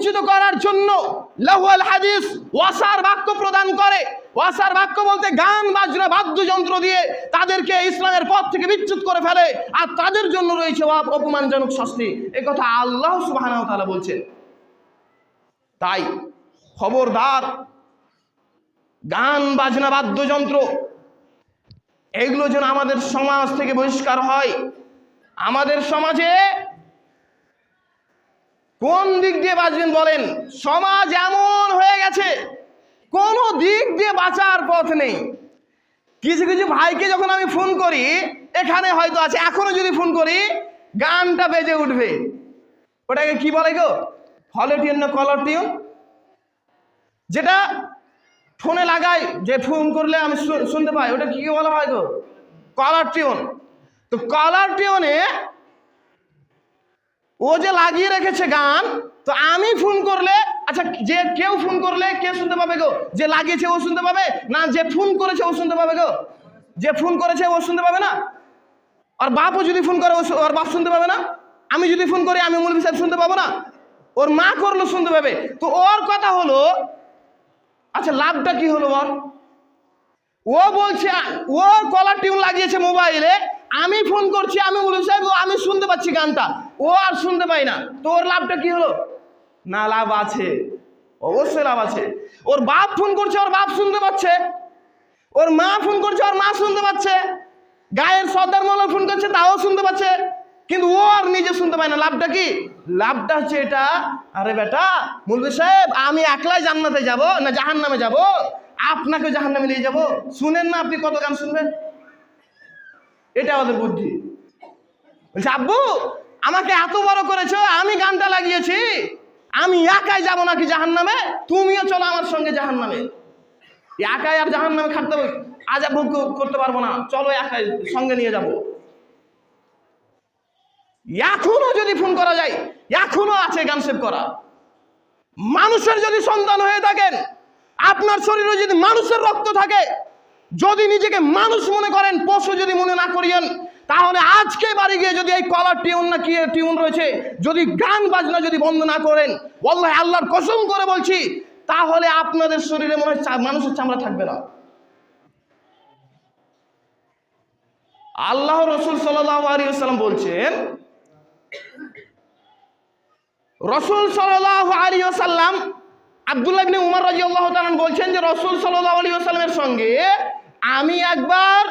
বিচ্যুত করার জন্য লাহুয়াল হাদিস ওয়াসার বাক্য প্রদান করে। ওয়াসার বাক্য বলতে গান, বাজনা, বাদ্যযন্ত্র দিয়ে তাদেরকে ইসলামের পথ থেকে বিচ্যুত করে ফেলে আর তাদের জন্য রয়েছে অপমানজনক শাস্তি। এ কথা আল্লাহ তাআলা বলছেন। তাই খবরদার, গান, বাজনা, বাদ্যযন্ত্র, এগুলো যেন আমাদের সমাজ থেকে বহিষ্কার হয়। আমাদের সমাজে কোন দিক দিয়ে বাঁচবেন বলেন? সমাজ এমন হয়ে গেছে, কোনো দিক দিয়ে বাঁচার পথ নেই। কিছু কিছু ভাইকে যখন আমি ফোন করি, এখানে হয়তো আছে, এখনও যদি ফোন করি, গানটা বেজে উঠবে। ওটাকে কি বলে গো? হলো টিউন না কলার টিউন? যেটা ফোনে লাগাই, যে ফোন করলে আমি শুনতে পাই, ওটা কি বলা হয় গো? Caller tune. তো কলার টিউনে ও যে লাগিয়ে রেখেছে গান, তো আমি ফোন করলে আচ্ছা যে কেউ ফোন করলে কে শুনতে পাবে গো? যে লাগিয়েছে ও শুনতে পাবে? না, যে ফোন করেছে ও শুনতে পাবে গো? যে ফোন করেছে ও শুনতে পাবে না? আর বাপও যদি ফোন করে ওর বাপ শুনতে পাবে না? আমি যদি ফোন করি, আমি মৌলভী সাহেব শুনতে পাবো না? ওর মা করল শুনতে পাবে। তো ওর কথা হলো আচ্ছা লাভটা কি হলো ওর ও বলছে, ও কলার টিউন লাগিয়েছে মোবাইলে আমি ফোন করছি, আমি বলি সাহেব আমি শুনতে পাচ্ছি গানটা। ও আর শুনতে পাই না। তো ওর লাভটা কি হলো? না, লাভ আছে। অবশ্যই লাভ আছে। ওর বাপ ফোন করছে, ওর বাপ শুনতে পাচ্ছে। ওর মা ফোন করছে, ওর মা শুনতে পাচ্ছে। গায়ের সর্দার মোল্লা ফোন করছে, তাও শুনতে পাচ্ছে। কিন্তু ও আর নিজে শুনতে পায় না। লাভটা কি? লাভটা হচ্ছে এটা, আরে বেটা, মুলবি সাহেব, আমি একলাই জান্নাতে যাব না জাহান নামে যাব? আপনাকে জাহান নামে নিয়ে যাব? শুনেন না আপনি কত গান শুনবেন? এটা আমাদের বুদ্ধি। বলছে, আব্বু, আমাকে এত বড় করেছ, আমি গানটা লাগিয়েছি। আমি একাই যাব নাকি জাহান নামে তুমিও চলো আমার সঙ্গে জাহান নামে একাই আর জাহান নামে খাটতে আজ ভোগ করতে পারব না। চলো একাই সঙ্গে নিয়ে যাব। এখনও যদি ফোন করা যায়, এখনও আছে গান সেভ করা। মানুষের যদি সন্তান হয়ে থাকেন, আপনার শরীরে যদি মানুষের রক্ত থাকে যদি নিজেকে মানুষ মনে করেন, পশু যদি মনে না করিয়েন, তাহলে আজকে বাড়ি গিয়ে যদি এই কলার টিউন না কি টিউন রয়েছে, যদি গান বাজনা যদি বন্ধ না করেন বল্লাহ আল্লাহর কসম করে বলছি, তাহলে আপনাদের শরীরে মনে হয় মানুষের চামড়া থাকবে না। আল্লাহ রসুল সাল্লাম বলছেন, রসুল সাল্লাম আবদুল্লাহ ইবনে উমর রাজি আল্লাহ বলছেন যে রসুল সাল্লাহ আলী সঙ্গে আমি একবার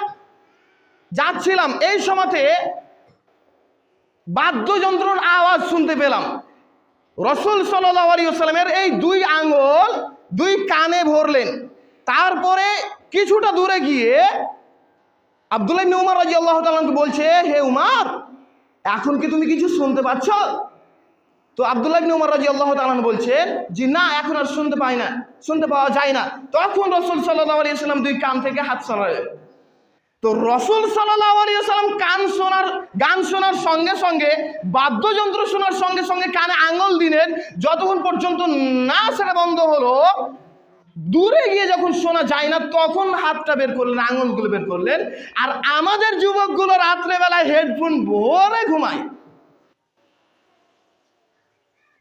যাচ্ছিলাম, এই সময়তে বাদ্যযন্ত্রর আওয়াজ শুনতে পেলাম। রসুল সাল্লামের এই দুই আঙ্গুল দুই কানে ভরলেন। তারপরে কিছুটা দূরে গিয়ে আবদুল্লাহ উমর রাজি আল্লাহ বলছে, হে উমার, এখন কি তুমি কিছু শুনতে পাচ্ছ? তো আবদুল্লাহ ইবনে উমর রাজি আল্লাহ তালান বলছেন যে, না, এখন আর শুনতে পাই না, শুনতে পাওয়া যায় না। তখন রসুল সাল্লাহ আলী সাল্লাম দুই কান থেকে হাত সরালেন। তো রসুল সাল্লাম কান শোনার, গান শোনার সঙ্গে সঙ্গে, বাদ্যযন্ত্র শোনার সঙ্গে সঙ্গে কানে আঙুল দিলেন। যতক্ষণ পর্যন্ত না সেটা বন্ধ হলো, দূরে গিয়ে যখন শোনা যায় না, তখন হাতটা বের করলেন, আঙুলগুলো বের করলেন। আর আমাদের যুবকগুলো রাত্রেবেলায় হেডফোন ভরে ঘুমায়।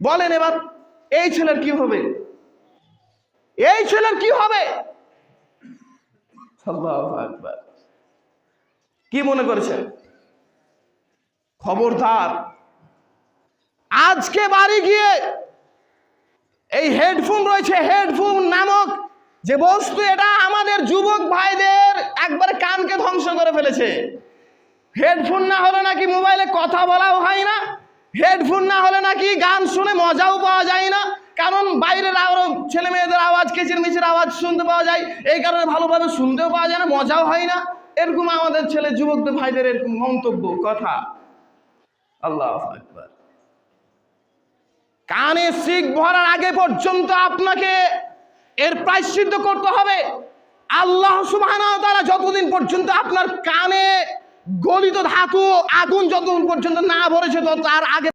বলেন এবার, এই ছেলের কি হবে? এই ছেলের কি হবে? কি মনে করেছেন খবরদার। আজকে বাড়ি গিয়ে এই হেডফোন রয়েছে হেডফোন নামক যে বস্তু, এটা আমাদের যুবক ভাইদের একবারে কানকে ধ্বংস করে ফেলেছে। হেডফোন না হলে নাকি মোবাইলে কথা বলাও হয় না। হেডফোন না হলে নাকি গান শুনে মজাও পাওয়া যায় না। কারণ বাইরের আরও ছেলে মেয়েদের আওয়াজ কিচির মিচির আওয়াজ শুনতে পাওয়া যায়। এই কারণে ভালোভাবে শুনতেও পাওয়া যায় না, মজাও হয় না। এরকম আমাদের ছেলে যুবকদের, ভাইদের এরকম মন্তব্য, কথা। আল্লাহ কানে শিখ ভরার আগে পর্যন্ত আপনাকে এর প্রায়শ্চিত্ত করতে হবে। আল্লাহ ওয়া যতদিন পর্যন্ত আপনার কানে গলিত ধাতু আগুন যতক্ষণ পর্যন্ত না ভরেছে তো তার আগে